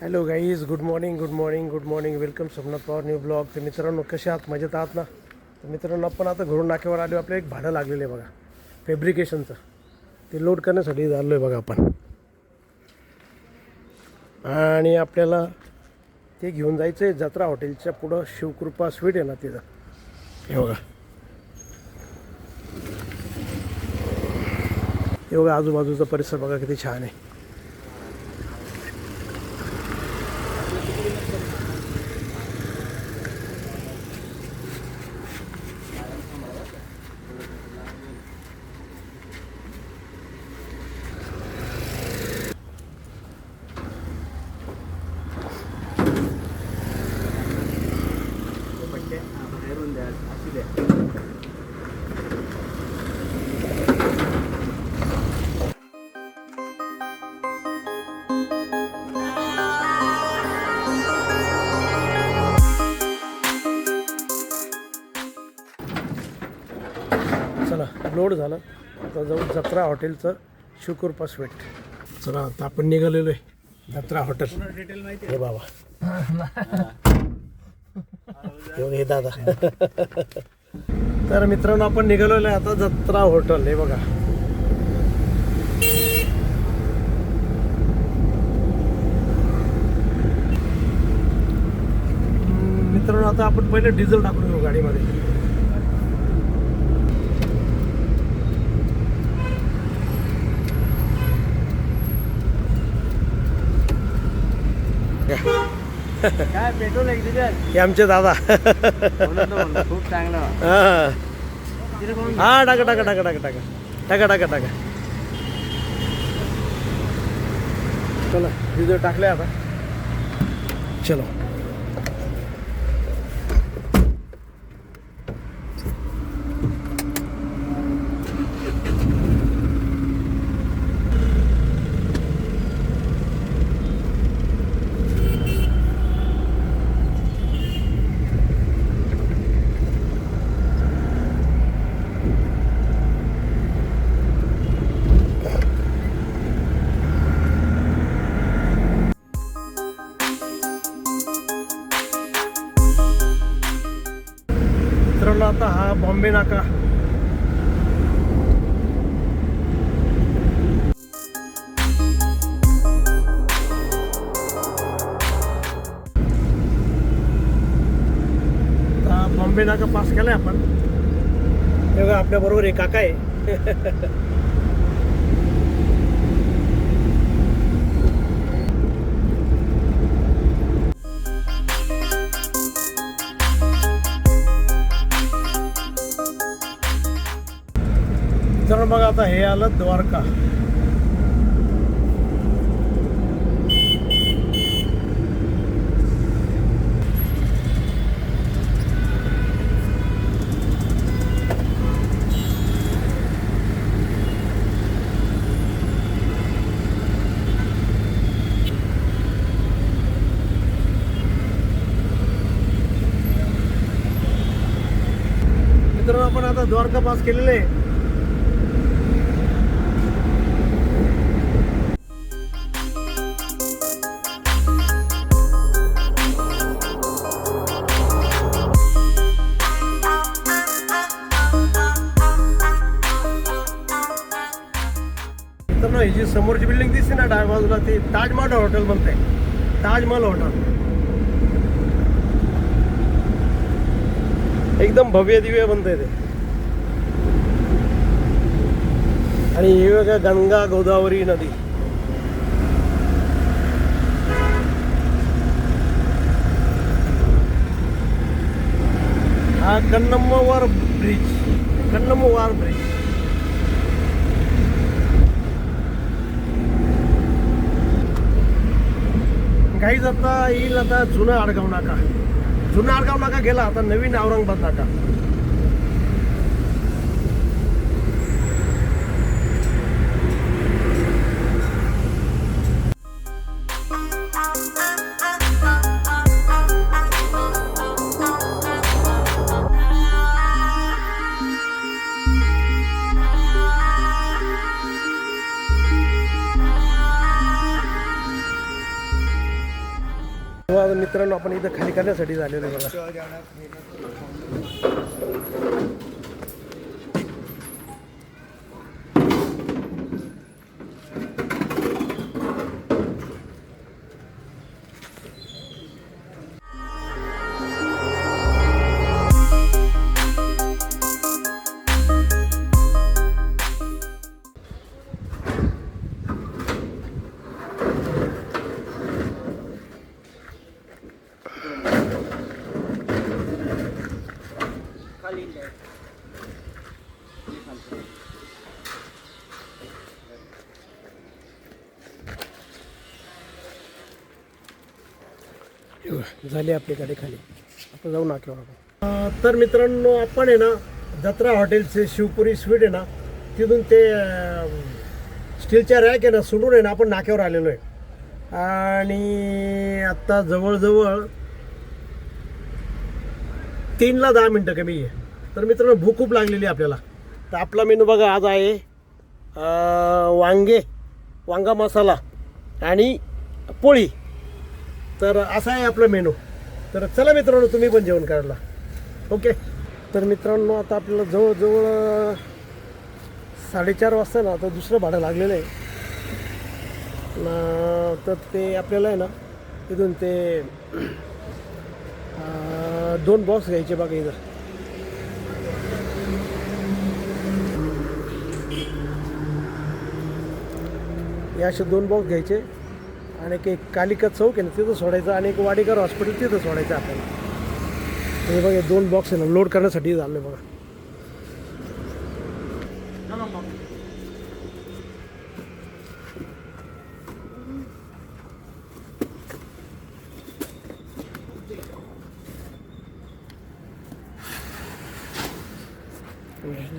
Hello guys good morning good morning good morning welcome Somnath Pawar new blog तर मित्रांनो कसे आहात? मजेत आहात ना? तर मित्रांनो आपण आता घरून नाक्यावर आलो. आपलं एक भाडं लागलेलं आहे बघा. फॅब्रिकेशनचं ते लोड करण्यासाठी झालो आहे बघा आपण. आणि आपल्याला ते घेऊन जायचं आहे जत्रा हॉटेलच्या पुढं. शिवकृपा स्वीट आहे ना तिथं. हे बघा. हे बघा आजूबाजूचा परिसर बघा किती छान आहे. रोड झालं तर जाऊ जत्रा हॉटेलचं शुकुरपा स्वीट. चला आता आपण निघालेलो आहे जत्रा हॉटेल. हे बाबा. हे हे दादा. तर मित्रांनो आपण निघालेलो आहे आता जत्रा हॉटेल. हे बघा. मित्रांनो आता आपण पहिले डिझेल टाकून घेऊ गाडीमध्ये. काय पेट्रोल आहे किती हे आमचे दादा. खूप चांगलं. हा. हा टाका टाका टाका टाका टाका. टाका टाका टाका. चला डिझेल टाकले आता. चलो. मित्रांनो आता हा बॉम्बे नाका. बॉम्बे नाका पास केलाय आपण. हे आपल्याबरोबर आपल्या बरोबर एक काका आहे. तर मग आता हे आलं द्वारका. मित्रांनो आपण आता द्वारका पास केलेले समोरची बिल्डिंग दिसते ना डाव्या बाजूला ती ताजमहल हॉटेल म्हणते. ताजमहल हॉटेल एकदम भव्य दिव्य बनते ते. आणि हे बघा गंगा गोदावरी नदी. हा कन्नम्मवार ब्रिज कन्नम्मवार ब्रिज काही जाता येईल आता जुनं आडगाव नाका. जुना आडगाव नाका गेला आता नवीन औरंगाबाद नाका. मित्रांनो आपण इथं खाली करण्यासाठी झालेलो आहे बघा. झाली आपली गाडी खाली. आपण जाऊ ना किंवा तर मित्रांनो आपण आहे ना जत्रा हॉटेलचे शिवपुरी स्वीट आहे ना तिथून ते स्टीलच्या रॅक आहे ना सोडून आहे ना आपण नाक्यावर आलेलो आहे. आणि आत्ता जवळजवळ तीनला दहा मिनटं कमी आहे. तर मित्रांनो भूक खूप लागलेली आहे आपल्याला. तर आपला मेनू बघा आज आहे वांगे वांगा मसाला आणि पोळी. तर असा आहे आपला मेनू. तर चला मित्रांनो तुम्ही पण जेवण करायला. ओके? तर मित्रांनो आता आपल्याला जवळजवळ साडेचार वाजता ना आता दुसरं भाडं लागलेलं आहे. ना तर ते आपल्याला आहे ना तिथून ते दोन बॉक्स घ्यायचे बघा इथं. हे असे दोन बॉक्स घ्यायचे. आणि एक कालिका चौक आहे ना तिथं सोडायचं आणि एक वाडेकर हॉस्पिटल तिथं सोडायचं आपल्याला. हे बघा हे दोन बॉक्स आहे ना लोड करण्यासाठी झालं आहे बघा.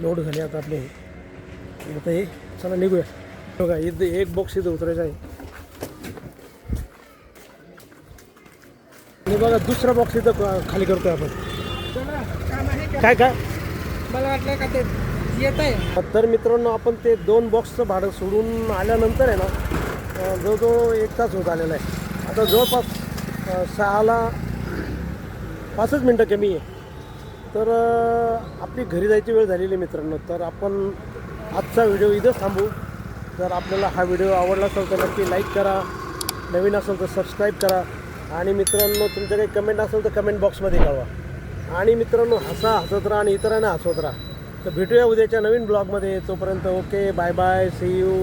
लोड झाले आता आपले. आता हे चला निघूया. बघा इथं एक बॉक्स इथं उतरायचा आहे. आणि बघा दुसरा बॉक्स इथं खाली करतोय आपण. काय काय? मला वाटलं का ते येत आहे. तर मित्रांनो आपण ते दोन बॉक्सचं भाडं सोडून आल्यानंतर आहे ना जवळजवळ एक तास होत आलेला आहे. आता जवळपास सहाला पाचच मिनटं कमी आहे. तर आपली घरी जायची वेळ झालेली आहे मित्रांनो. तर आपण आजचा व्हिडिओ इथंच थांबू. जर आपल्याला हा व्हिडिओ आवडला असेल तर नक्की लाईक करा. नवीन असेल तर सबस्क्राईब करा. आणि मित्रांनो तुमच्या काही कमेंट असेल तर कमेंट बॉक्समध्ये कळवा. आणि मित्रांनो हसा हसत राहा आणि इतरांना हसवत राहा. तर भेटूया उद्याच्या नवीन ब्लॉगमध्ये तोपर्यंत okay bye bye see you